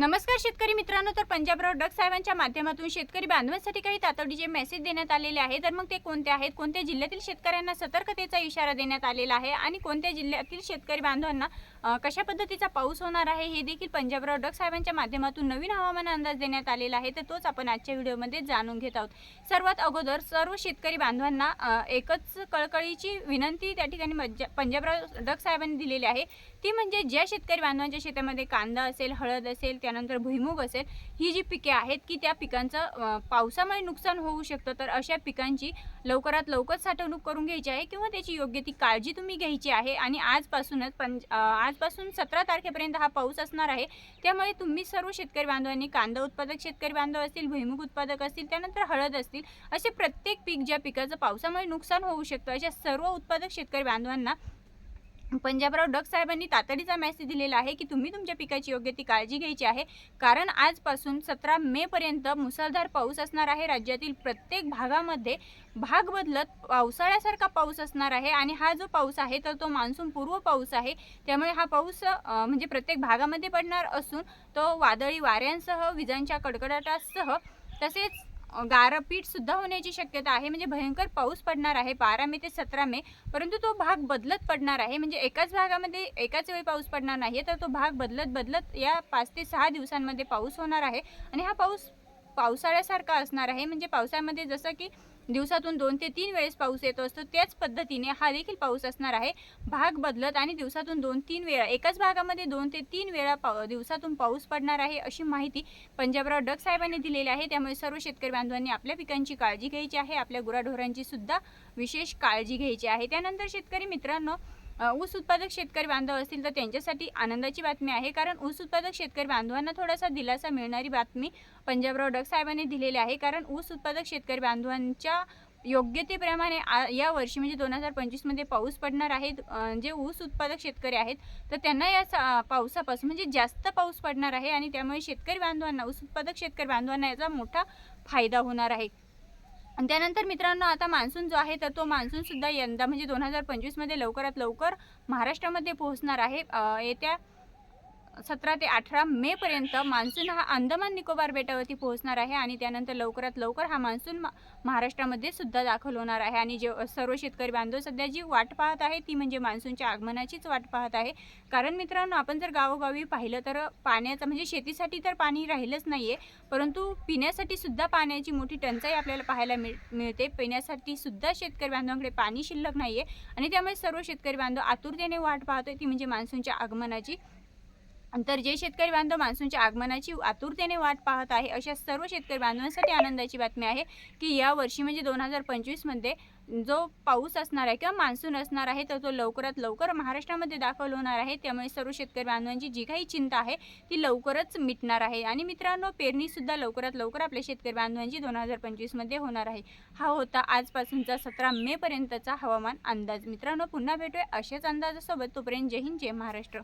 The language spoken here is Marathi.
नमस्कार शेतकरी मित्रांनो तर पंजाबराव डग साहेबांच्या माध्यमातून शेतकरी बांधवांसाठी काही तातडीचे मेसेज देण्यात आलेले आहे तर मग ते कोणते आहेत? कोणत्या जिल्ह्यातील शेतकऱ्यांना सतर्कतेचा इशारा देण्यात आलेला आहे? आणि कोणत्या जिल्ह्यातील शेतकरी बांधवांना कशा पद्धतीचा पाऊस होणार आहे? हे देखील पंजाबराव डग साहेबांच्या माध्यमातून नवीन हवामान अंदाज देण्यात आलेला आहे. तर तोच आपण आजच्या व्हिडिओमध्ये जाणून घेत आहोत. सर्वात अगोदर सर्व शेतकरी बांधवांना एकच कळकळीची विनंती त्या ठिकाणी मज्जा- पंजाबराव डग साहेबांनी दिलेली आहे. ती म्हणजे ज्या शेतकरी बांधवांच्या शेतामध्ये कांदा असेल हळद असेल त्या त्यानंतर भुईमूग असेल ही जी पिके आहेत की त्या पिकांचं पावसामुळे नुकसान होऊ शकतं तर अशा पिकांची लवकरात लवकर साठवणूक करून घ्यायची आहे किंवा त्याची योग्य ती काळजी तुम्ही घ्यायची आहे आणि आजपासूनच पंज आजपासून सतरा तारखेपर्यंत हा पाऊस असणार आहे. त्यामुळे तुम्ही सर्व शेतकरी बांधवांनी कांदा उत्पादक शेतकरी बांधव असतील भुईमूग उत्पादक असतील त्यानंतर हळद असतील असे प्रत्येक पीक ज्या पिकाचं पावसामुळे नुकसान होऊ शकतं अशा सर्व उत्पादक शेतकरी बांधवांना पंजाबराव डक साहेबांनी तातडीचा मेसेज दिलेला आहे की तुम्ही तुमच्या पिकाची योग्य ती काळजी घ्यायची आहे. कारण आजपासून सतरा मे पर्यंत मुसळधार पाऊस असणार आहे. राज्यातील प्रत्येक भागामध्ये भाग बदलत पावसाळ्यासारखा पाऊस असणार आहे. आणि हा जो पाऊस आहे तर तो मान्सून पूर्व पाऊस आहे. त्यामुळे हा पाऊस म्हणजे प्रत्येक भागामध्ये पडणार असून तो वादळी वाऱ्यांसह विजांच्या कडकडाटासह तसेच गारपीट सुद्धा होण्याची शक्यता आहे. म्हणजे भयंकर पाऊस पडणार आहे बारा मे ते सतरा मे परंतु तो भाग बदलत पडणार आहे. म्हणजे एकाच भागामध्ये एकाच वेळी पाऊस पडणार नाही तर तो भाग बदलत बदलत या पाच ते सहा दिवसांमध्ये पाऊस होणार आहे. आणि हा पाऊस पावसाळ्यासारखा असणार आहे. म्हणजे पावसामध्ये जसं की दिवसातून दोन ते तीन वेळेस पाऊस येतो असतो त्याच पद्धतीने हा देखील पाऊस असणार आहे. भाग बदलत आणि दिवसातून दोन तीन वेळा एकाच भागामध्ये दोन ते तीन वेळा पाव दिवसातून पाऊस पडणार आहे अशी माहिती पंजाबराव डग साहेबांनी दिलेली आहे. त्यामुळे सर्व शेतकरी बांधवांनी आपल्या पिकांची काळजी घ्यायची आहे. आपल्या गुराढोरांची सुद्धा विशेष काळजी घ्यायची आहे. त्यानंतर शेतकरी मित्रांनो ऊस उत्पादक शेतकरी बांधव असतील तर त्यांच्यासाठी आनंदाची बातमी आहे. कारण ऊस उत्पादक शेतकरी बांधवांना थोडासा दिलासा मिळणारी बातमी पंजाबराव डक साहेबांनी दिलेली आहे. कारण ऊस उत्पादक शेतकरी बांधवांच्या योग्यतेप्रमाणे आ- या वर्षी म्हणजे दोन हजार पंचवीसमध्ये पाऊस पडणार आहे. जे ऊस उत्पादक शेतकरी आहेत तर त्यांना या सा- पावसापासून म्हणजे जास्त पाऊस पडणार आहे आणि त्यामुळे शेतकरी बांधवांना ऊस उत्पादक शेतकरी बांधवांना याचा मोठा फायदा होणार आहे. आणि त्यानंतर मित्रांनो आता मान्सून जो आहे तर तो मान्सूनसुद्धा यंदा म्हणजे दोन हजार पंचवीसमध्ये लवकरात लवकर महाराष्ट्रामध्ये पोहोचणार आहे. येत्या सतरा ते अठरा मेपर्यंत मान्सून हा अंदमान निकोबार बेटावरती पोहोचणार आहे आणि त्यानंतर लवकरात लवकर हा मान्सून मा- महाराष्ट्रामध्ये सुद्धा दाखल होणार आहे. आणि जे सर्व शेतकरी बांधव सध्या जी वाट पाहत आहे ती म्हणजे मान्सूनच्या आगमनाचीच वाट पाहत आहे. कारण मित्रांनो आपण जर गावोगावी पाहिलं तर पाण्याचं म्हणजे शेतीसाठी तर पाणी राहिलंच नाही आहे परंतु पिण्यासाठी सुद्धा पाण्याची मोठी टंचाई आपल्याला पाहायला मिळ मिळते. पिण्यासाठी सुद्धा शेतकरी बांधवांकडे पाणी शिल्लक नाही आहे आणि त्यामुळे सर्व शेतकरी बांधव आतुरतेने वाट पाहतोय. ती म्हणजे मान्सूनच्या आगमनाची तर जे शेतकरी बांधव मान्सूनच्या आगमनाची आतुरतेने वाट पाहत आहे अशा सर्व शेतकरी बांधवांसाठी आनंदाची बातमी आहे की या वर्षी म्हणजे दोन हजार पंचवीसमध्ये जो पाऊस असणार आहे किंवा मान्सून असणार आहे तर तो लवकरात लवकर महाराष्ट्रामध्ये दाखल होणार आहे. त्यामुळे सर्व शेतकरी बांधवांची जी काही चिंता आहे ती लवकरच मिटणार आहे. आणि मित्रांनो पेरणीसुद्धा लवकरात लवकर आपल्या शेतकरी बांधवांची दोन हजार पंचवीसमध्ये होणार आहे. हा होता आजपासूनचा सतरा मेपर्यंतचा हवामान अंदाज. मित्रांनो पुन्हा भेटूया अशाच अंदाजासोबत. तोपर्यंत जय हिंद जय महाराष्ट्र.